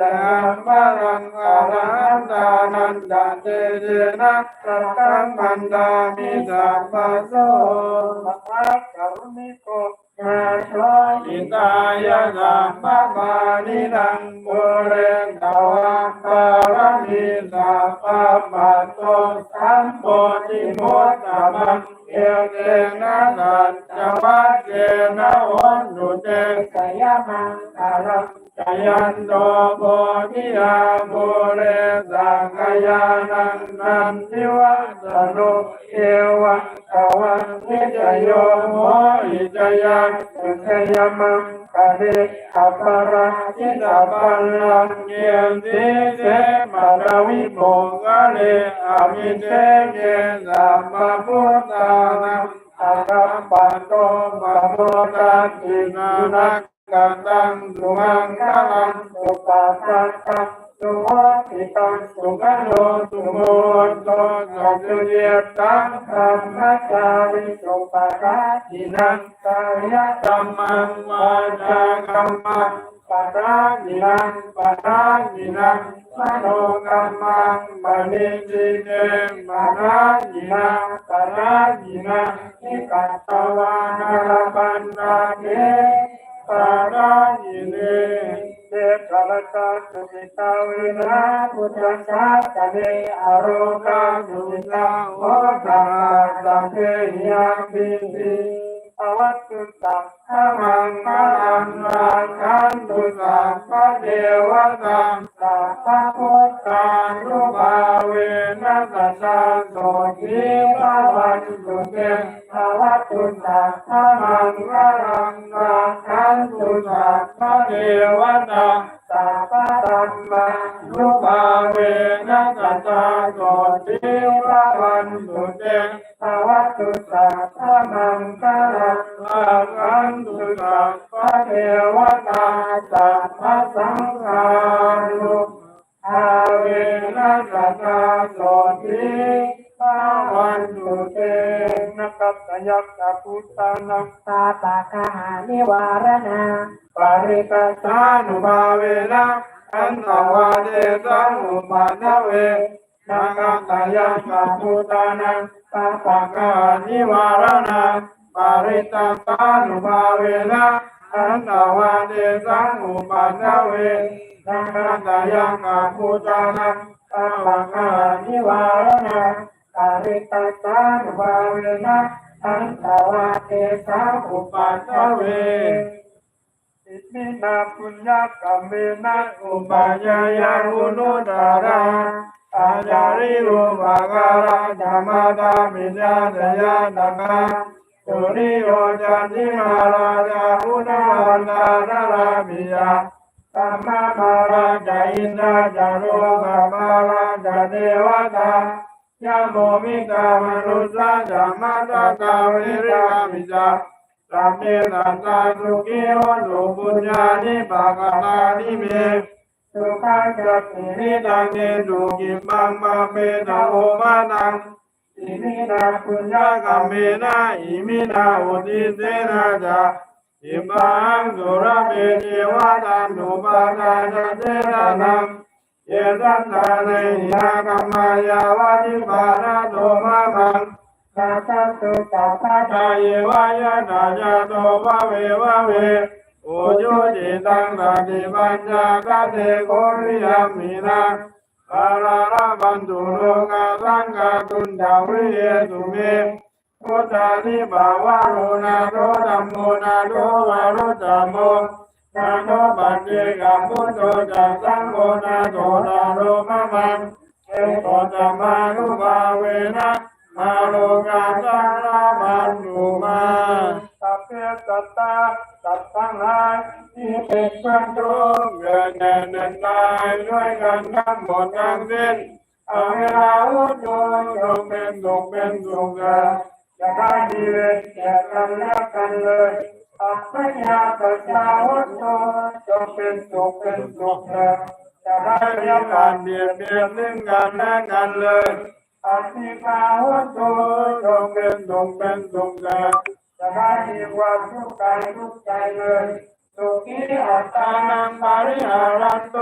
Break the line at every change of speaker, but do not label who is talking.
ตัมปะรังอรหันตานันดาเตเจนะสัพพังมันดามิสัมมาโสมะคะกรุณิโกนาโชอิตายะสัมะมานิรังบุเรนตา โตสัมโพธิโมตตมังเอเตนะสัจจวัตเจนะวันตุเตกยมังคารังกยันโตโพธิยาโมเรสังกยานันนันทิวัสนุเอวังตวันนิจโยโมอิจยังสุขยมังกะเดอัปะราชิตาปัลลังเยนติเสมาดาวิโมกะเลอามิเตเยนะมมาพุทธานังอารัมปันโตมะโมตัสสินานักกันตังดุมังกังสุปาปัสสัง สุวัติตังสุขโนสุโมโตสัจเจตังธรรมจาริสุปะกาทินังกายตัมมังวาจากัมมังปะราญินังปะราญินังมโนกัมมังมณิจิเนมะราญินังปะราญินังนิกัตตวานาลปันตาเนปารายิเน เดชะละกาสุมิตาวินาพุทธัสสะกะเนอโรกาสุมิตาโอตาสังเกยังปิติ อวัตตุสัพพะมังคลังราคันตุสัพพะเทวตังสัพพะพุทธานุภาเวนัสสะโสทิภาวันตุเตภวัตตุสัพพะมังคลังราคันตุสัพพะเทวตังสัพพะธัมมานุภาเวนัสสะโสทิภาวันตุเตภวัตตุสัพพะมังคลังาคันตุสัพพะเทวตาสัพพสังฆานุอาเวนัสสะโสติภาวันตุเตนะกัตยักขพุทธานัง
ตาปะคาหานิวารณา
ปริกัสานุภาเวนะอันตวาเดสังุปาทเวนะกัตยักขพุทธานังปาปะกานิวารณา ปาริตัสานุภาเวนะอันตาวาเดสังอุปาทเวนะกัปตยักขพุทธานังปาปะกานิวารณา
ปาริตาสานุภาเวนะอันตาวาเตสา
อุปัฏฐเวอิมินาปุญญากรรมนะอุปายายาอุนุตาราอาจาริโรภาการาธรรมตามิญาตยาตกา สุริโยจันติมาราจาอุณวันตานารามิยาสัมมามาราจาอินทราจาโรกามาราจาเทวตายาโมมิกามนุสสะจามาตาตาวริกามิจาสัพเพสัตตาสุขีโหตุปุญญานิปะกตานิเม
สุขังจักขิ
นิตังเนตุกิมังมาเมนะโอมานัง
อิมินาปุญ
ญากัมเมนะอิมินาอุติเสนาจาอิมังสุรเมเทวตานุปาทานเทระนังเยสัตตาเนยากัมมายาวานิปานะโตมามัง
ตาตัสสุตาตา
ตาเยวายะนายาโตภะเววะเวโอโยติตังนาติปัญญากะเตโกริยามินา ปาราระบันตุโลกาสังกาตุนดาวิเยตุเมพุทธานิบาวารุนาโรธัมโมนาโรวารุตตโมนาโนปัจเจกาพุทโธจักสังโฆนาโตนาโรมะมังเอโตจัมมานุภาเวนะ สัตตาสัตตังหายที่เป็นเพื่อนทุกข์เกิดแก่เดินตายด้วยกันทั้งหมดทั้งสิ้นอาเวลาอุดมจงเป็นสุขเป็นสุขเถิดจะได้ดีเวรแก่กันและกันเลยอัปปยาปัจจาวุโตจงเป็นสุขเป็นสุขเถิดจะได้ไม่การเบียดเบียนซึ่งกันและกันเลยอธิภาวุโตจงเป็นสุขเป็นสุขเถิดจะได้มีความ ทุกข์กายทุกใจเลยสุขีอัตตานังปริหารันโต